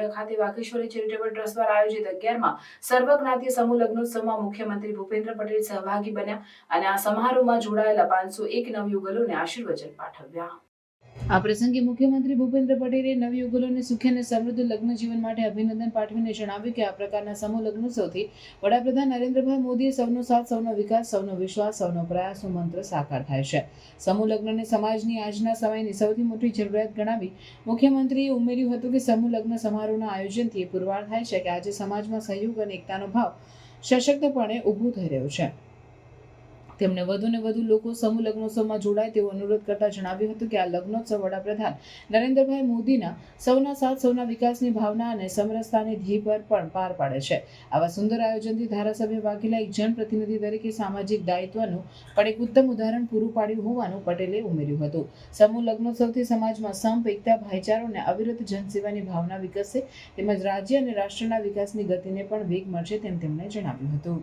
વાઘોડિયા ખાતે Vagheshwari charitable trust દ્વારા આયોજિત અગિયારમાં સર્વજ્ઞાતીય સમૂહ લગ્નોત્સવમાં મુખ્યમંત્રી ભૂપેન્દ્ર પટેલ સહભાગી બન્યા અને આ સમારોહમાં જોડાયેલા પાંચસો એક નવયુગલોને આશીર્વચન પાઠવ્યા. આ પ્રસંગે મુખ્યમંત્રી ભૂપેન્દ્ર પટેલે નવયુગલોને સુખી અને સમૃદ્ધ લગ્ન જીવન માટે અભિનંદન પાઠવીને જણાવ્યું કે આ પ્રકારના સમૂહ સૌથી વડાપ્રધાન નરેન્દ્રભાઈ મોદીએ સૌનો સાથ, સૌનો વિકાસ, સૌનો વિશ્વાસ, સૌનો પ્રયાસનો મંત્ર સાકાર થાય છે. સમૂહ લગ્નને સમાજની આજના સમયની સૌથી મોટી જરૂરિયાત ગણાવી મુખ્યમંત્રીએ ઉમેર્યું હતું કે સમૂહ લગ્ન સમારોહના આયોજનથી એ પુરવાર થાય છે કે આજે સમાજમાં સહયોગ અને એકતાનો ભાવ સશક્તપણે ઊભો થઈ રહ્યો છે. તેમણે વધુને વધુ લોકો સમૂહ લગ્નોત્સવમાં જોડાય તેવો અનુરોધ કરતા જણાવ્યું હતું કે આ લગ્નોત્સવ વડાપ્રધાન નરેન્દ્રભાઈ મોદીના સૌના સાથ, સૌના વિકાસની ભાવના અને સમરસતાની ધ્યેય પર પણ પાર પાડે છે. આવા સુંદર આયોજનથી ધારાસભ્ય વાઘેલા એક જનપ્રતિનિધિ તરીકે સામાજિક દાયિત્વનું પણ એક ઉત્તમ ઉદાહરણ પૂરું પાડ્યું હોવાનું પટેલે ઉમેર્યું હતું. સમૂહ લગ્નોત્સવથી સમાજમાં સંપ એકતા ભાઈચારો અને અવિરત જનસેવાની ભાવના વિકસશે તેમજ રાજ્ય અને રાષ્ટ્રના વિકાસની ગતિને પણ વેગ મળશે તેમ તેમણે જણાવ્યું હતું.